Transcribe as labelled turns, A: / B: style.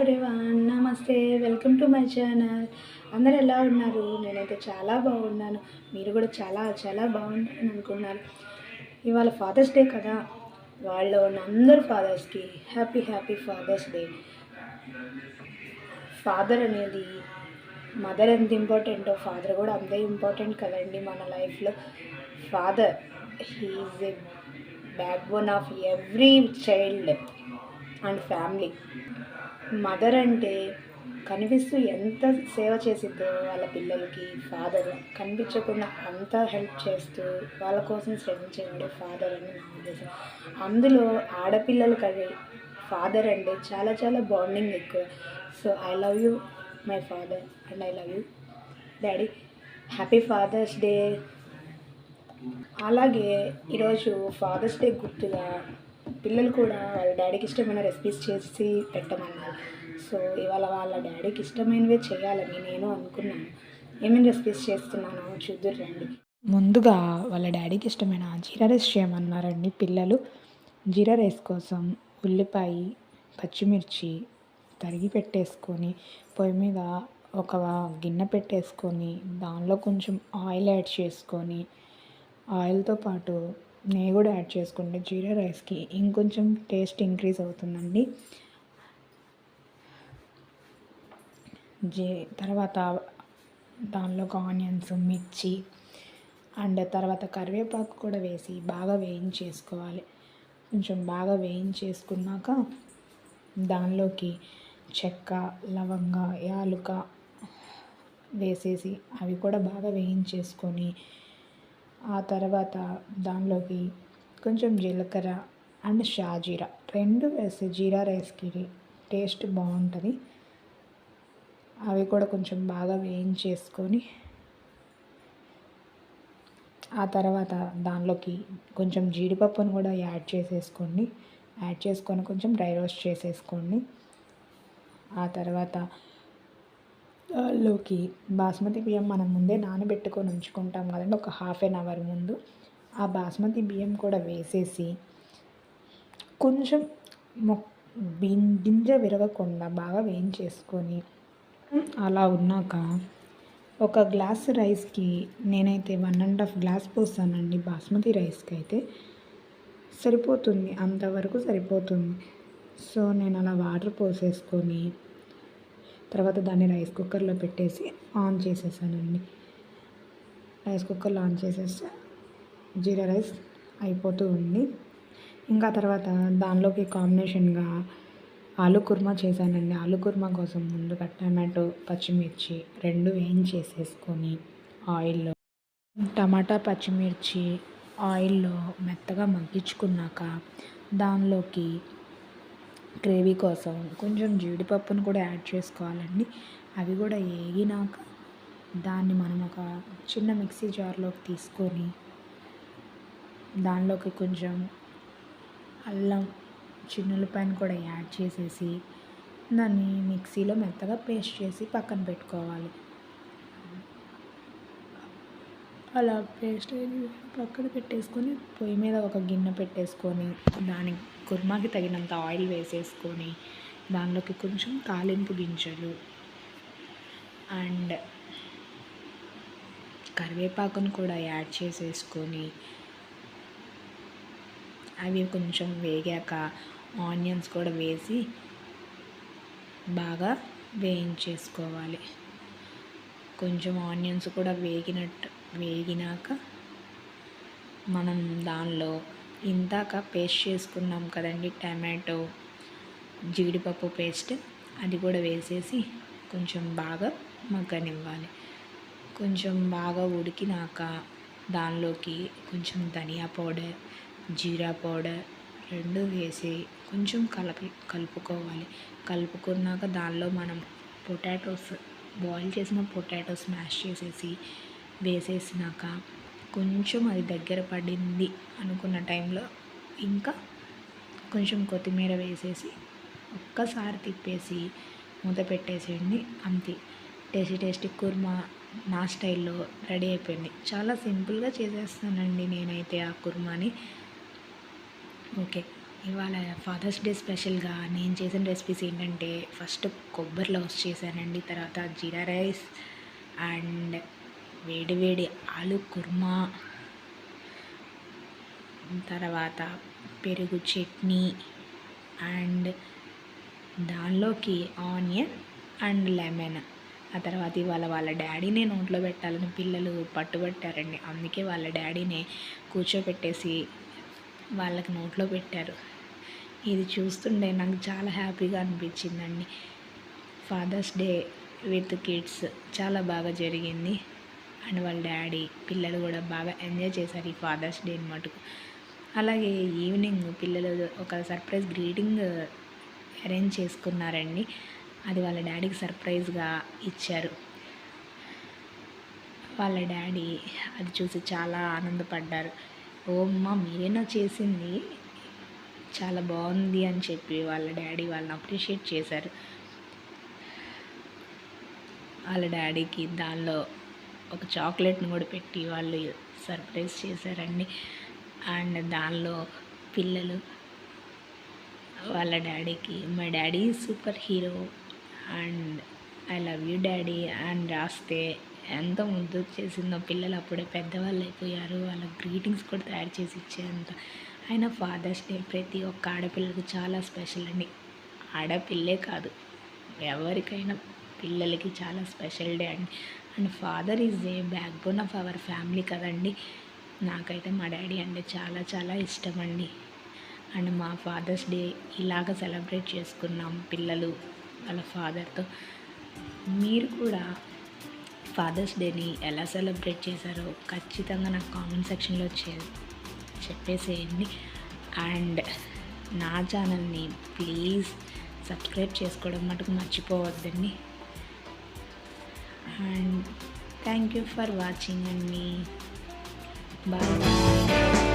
A: Everyone నమస్తే welcome to my channel అందరు ఎలా ఉన్నారు? నేనైతే చాలా బాగున్నాను. మీరు కూడా చాలా చాలా బాగుంటారని అనుకున్నాను ఇవాళ ఫాదర్స్ డే కదా. వాళ్ళు ఉన్న అందరు ఫాదర్స్కి happy happy father's day father అనేది మదర్ ఎంత ఇంపార్టెంటో ఫాదర్ కూడా అంతే ఇంపార్టెంట్ కదండి మన లైఫ్లో father he's a backbone of every child and family mother అంటే కనిపిస్తూ ఎంత సేవ చేసిద్దో వాళ్ళ పిల్లలకి ఫాదర్ కనిపించకుండా అంత హెల్ప్ చేస్తూ వాళ్ళ కోసం శ్రమించేవాడు ఫాదర్ అని నా ఉద్దేశం అందులో ఆడపిల్లలు కది ఫాదర్ అంటే చాలా చాలా బాండింగ్ ఎక్కువ. So I love you my father and I love you daddy happy father's day అలాగే ఈరోజు ఫాదర్స్ డే గుర్తుగా పిల్లలు కూడా వాళ్ళ డాడీకి ఇష్టమైన రెసిపీస్ చేసి పెట్టమన్నారు. సో ఇవాళ వాళ్ళ డాడీకి ఇష్టమైనవే చేయాలని నేను అనుకున్నాను. ఏమేమి రెసిపీస్ చేస్తున్నానో చూద్దరు రండి. ముందుగా వాళ్ళ డాడీకి ఇష్టమైన జీరా రైస్ చేయమన్నారండి పిల్లలు. జీరా రైస్ కోసం ఉల్లిపాయ పచ్చిమిర్చి తరిగి పెట్టేసుకొని పొయ్యి మీద ఒక గిన్నె పెట్టేసుకొని దానిలో కొంచెం ఆయిల్ యాడ్ చేసుకొని ఆయిల్తో పాటు నెయ్యి కూడా యాడ్ చేసుకుంటే జీరా రైస్కి ఇంకొంచెం టేస్ట్ ఇంక్రీజ్ అవుతుందండి. జీ తర్వాత దానిలోకి ఆనియన్స్ మిర్చి అండ్ తర్వాత కరివేపాకు కూడా వేసి బాగా వేయించేసుకోవాలి. కొంచెం బాగా వేయించేసుకున్నాక దానిలోకి చెక్క లవంగ యాలుక వేసేసి అవి కూడా బాగా వేయించేసుకొని ఆ తర్వాత దానిలోకి కొంచెం జీలకర్ర అండ్ షాజీరా. రెండు వేసి జీరా రైస్కి టేస్ట్ బాగుంటుంది. అవి కూడా కొంచెం బాగా వేయించేసుకొని ఆ తర్వాత దానిలోకి కొంచెం జీడిపప్పును కూడా యాడ్ చేసేసుకోండి. యాడ్ చేసుకొని కొంచెం డ్రై రోస్ట్ చేసేసుకోండి. ఆ తర్వాత లోకి బాస్మతి బియ్యం మనం ముందే నానబెట్టుకొని ఉంచుకుంటాం కదండి ఒక హాఫ్ ఎన్ అవర్ ముందు. ఆ బాస్మతి బియ్యం కూడా వేసేసి కొంచెం మొ గింజ విరగకుండా బాగా వేయించేసుకొని అలా ఉన్నాక ఒక గ్లాస్ రైస్కి నేనైతే వన్ అండ్ హాఫ్ గ్లాస్ పోస్తానండి బాస్మతి రైస్కి అయితే సరిపోతుంది అంతవరకు సరిపోతుంది. సో నేను అలా వాటర్ పోసేసుకొని తర్వాత దాన్ని రైస్ కుక్కర్లో పెట్టేసి ఆన్ చేసేసానండి. రైస్ కుక్కర్లో ఆన్ చేసేస్తే జీరా రైస్ అయిపోతూ ఉంది. ఇంకా తర్వాత దానిలోకి కాంబినేషన్గా ఆలు కుర్మా చేశానండి. ఆలు కుర్మా కోసం ముందుగా టమాటో పచ్చిమిర్చి రెండు వేయించేసేసుకొని ఆయిల్లో టమాటా పచ్చిమిర్చి ఆయిల్లో మెత్తగా మగ్గించుకున్నాక దానిలోకి గ్రేవీ కోసం కొంచెం జీడిపప్పును కూడా యాడ్ చేసుకోవాలండి. అవి కూడా వేగినాక దాన్ని మనం ఒక చిన్న మిక్సీ జార్లోకి తీసుకొని దానిలోకి కొంచెం అల్లం చిన్నులపాయను కూడా యాడ్ చేసేసి దాన్ని మిక్సీలో మెత్తగా పేస్ట్ చేసి పక్కన పెట్టుకోవాలి. అలా పేస్ట్ పక్కన పెట్టేసుకొని పొయ్యి మీద ఒక గిన్నె పెట్టేసుకొని దాని కుర్మాకి తగినంత ఆయిల్ వేసేసుకొని దానిలోకి కొంచెం తాలింపు గింజలు అండ్ కరివేపాకును కూడా యాడ్ చేసేసుకొని అవి కొంచెం వేగాక ఆనియన్స్ కూడా వేసి బాగా వేయించేసుకోవాలి. కొంచెం ఆనియన్స్ కూడా వేగినట్టు వేగినాక మనం దానిలో ఇందాక పేస్ట్ చేసుకున్నాం కదండి టమాటో జీడిపప్పు పేస్ట్ అది కూడా వేసేసి కొంచెం బాగా మగ్గనివ్వాలి. కొంచెం బాగా ఉడికినాక దానిలోకి కొంచెం ధనియా పౌడర్ జీరా పౌడర్ రెండు వేసి కొంచెం కలిపి కలుపుకోవాలి. కలుపుకున్నాక దానిలో మనం పొటాటోస్ బాయిల్ చేసిన పొటాటోస్ మ్యాష్ చేసేసి వేసేసినాక కొంచెం అది దగ్గర పడింది అనుకున్న టైంలో ఇంకా కొంచెం కొత్తిమీర వేసేసి ఒక్కసారి తిప్పేసి మూత పెట్టేసేయండి అంతే. టేస్టీ టేస్టీ కుర్మా నా స్టైల్లో రెడీ అయిపోయింది. చాలా సింపుల్గా చేసేస్తానండి నేనైతే ఆ కుర్మాని. ఓకే ఇవాళ ఫాదర్స్ డే స్పెషల్గా నేను చేసిన రెసిపీస్ ఏంటంటే ఫస్ట్ కొబ్బరి లవ్స్ చేశానండి తర్వాత జీరా రైస్ అండ్ వేడివేడి ఆలు కుర్మా తర్వాత పెరుగు చట్నీ అండ్ దానిలోకి ఆనియన్ అండ్ లెమన్. ఆ తర్వాత ఇవాళ వాళ్ళ డాడీనే నోట్లో పెట్టాలని పిల్లలు పట్టుబట్టారండి. అందుకే వాళ్ళ డాడీనే కూర్చోబెట్టేసి వాళ్ళకి నోట్లో పెట్టారు. ఇది చూస్తుంటే నాకు చాలా హ్యాపీగా అనిపించిందండి. ఫాదర్స్ డే విత్ కిడ్స్ చాలా బాగా జరిగింది. అండ్ వాళ్ళ డాడీ పిల్లలు కూడా బాగా ఎంజాయ్ చేశారు ఈ ఫాదర్స్ డే మటుకు. అలాగే ఈవినింగ్ పిల్లలు ఒక సర్ప్రైజ్ గ్రీటింగ్ అరేంజ్ చేసుకున్నారండి. అది వాళ్ళ డాడీకి సర్ప్రైజ్గా ఇచ్చారు. వాళ్ళ డాడీ అది చూసి చాలా ఆనందపడ్డారు. ఓ అమ్మ మీరేనా చేసింది? చాలా బాగుంది అని చెప్పి వాళ్ళ డాడీ వాళ్ళని అప్రిషియేట్ చేశారు. వాళ్ళ డాడీకి దానిలో ఒక చాక్లెట్ని కూడా పెట్టి వాళ్ళు సర్ప్రైజ్ చేశారండి. అండ్ దానిలో పిల్లలు వాళ్ళ డాడీకి మా daddy super hero and I love you daddy and రాస్తే ఎంత ముద్దు చేసిందో. పిల్లలు అప్పుడే పెద్దవాళ్ళు అయిపోయారు. వాళ్ళ గ్రీటింగ్స్ కూడా తయారు చేసి ఇచ్చేంత. అయినా ఫాదర్స్ డే ప్రతి ఒక్క ఆడపిల్లలకు చాలా స్పెషల్ అండి. ఆడపిల్లే కాదు ఎవరికైనా పిల్లలకి చాలా స్పెషల్ డే అండి. And father is a backbone of our family కదండి. నాకైతే మా డాడీ అంటే చాలా చాలా ఇష్టం అండి అండ్ మా ఫాదర్స్ డే ఇలాగ సెలబ్రేట్ చేసుకున్నాం పిల్లలు వాళ్ళ ఫాదర్తో. మీరు కూడా ఫాదర్స్ డేని ఎలా సెలబ్రేట్ చేశారో ఖచ్చితంగా నాకు కామెంట్ సెక్షన్లో చే చెప్పేసేయండి. అండ్ నా ఛానల్ని ప్లీజ్ సబ్స్క్రైబ్ చేసుకోవడం మటుకు మర్చిపోవద్దండి. And thank you for watching అండి బాయ్